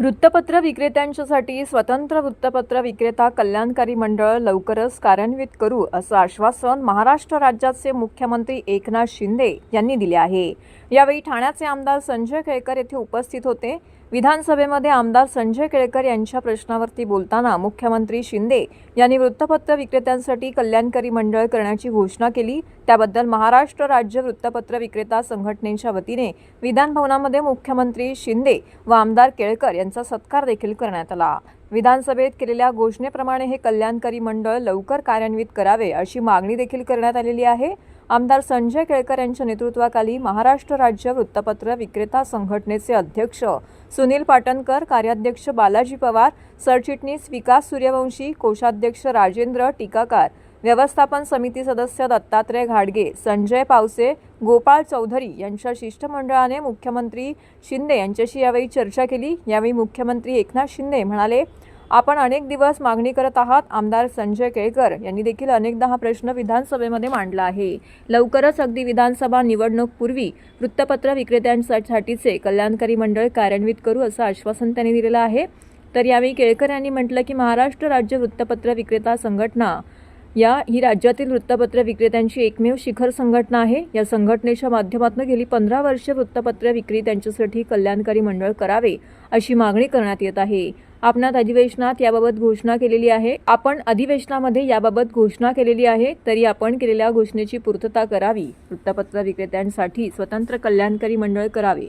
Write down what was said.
वृत्तपत्र विक्रेत्यांच्यासाठी स्वतंत्र वृत्तपत्र विक्रेता कल्याणकारी मंडळ लवकरच कार्यान्वित करू असं आश्वासन महाराष्ट्र राज्याचे मुख्यमंत्री एकनाथ शिंदे यांनी दिले आहे. यावेळी ठाण्याचे आमदार संजय केळकर येथे उपस्थित होते. विधानसभेमध्ये आमदार संजय केळकर यांच्या प्रश्नावरती बोलताना मुख्यमंत्री शिंदे यांनी वृत्तपत्र विक्रेत्यांसाठी कल्याणकारी मंडळ करण्याची घोषणा केली. त्याबद्दल महाराष्ट्र राज्य वृत्तपत्र विक्रेता संघटनेच्या वतीने विधानभवनामध्ये मुख्यमंत्री शिंदे व आमदार केळकर यांचा सत्कार देखील करण्यात आला. विधानसभेत केलेल्या घोषणेप्रमाणे हे कल्याणकारी मंडळ लवकर कार्यान्वित करावे अशी मागणी देखील करण्यात आलेली आहे. आमदार संजय केळकर यांच्या नेतृत्वाखाली महाराष्ट्र राज्य वृत्तपत्र विक्रेता संघटनेचे अध्यक्ष सुनील पाटणकर कार्याध्यक्ष बालाजी पवार सरचिटणीस विकास सूर्यवंशी कोषाध्यक्ष राजेंद्र टीकाकार व्यवस्थापन समिती सदस्य दत्तात्रय घाडगे संजय पावसे गोपाळ चौधरी यांच्या शिष्टमंडळाने मुख्यमंत्री शिंदे यांच्याशी यावेळी चर्चा केली. यावेळी मुख्यमंत्री एकनाथ शिंदे म्हणाले आपण अनेक दिवस मागणी करत आहात. आमदार संजय केळकर यांनी देखील अनेकदा हा प्रश्न विधानसभेमध्ये मांडला आहे. लवकरच अगदी विधानसभा निवडणूकपूर्वी वृत्तपत्र विक्रेत्यांसाठीचे कल्याणकारी मंडळ कार्यान्वित करू असं आश्वासन त्यांनी दिलेलं आहे. तर यावेळी केळकर यांनी म्हटलं की महाराष्ट्र राज्य वृत्तपत्र विक्रेता संघटना या ही राज्यातील वृत्तपत्र विक्रेत्यांची एकमेव शिखर संघटना आहे. या संघटनेच्या माध्यमातून गेली पंधरा वर्ष वृत्तपत्र विक्री त्यांच्यासाठी कल्याणकारी मंडळ करावे अशी मागणी करण्यात येत आहे. आपणात अधिवेशनात याबाबत घोषणा केलेली आहे. आपण अधिवेशनामध्ये याबाबत घोषणा केलेली आहे तरी आपण केलेल्या घोषणेची पूर्तता करावी. वृत्तपत्र विक्रेत्यांसाठी स्वतंत्र कल्याणकारी मंडळ करावे.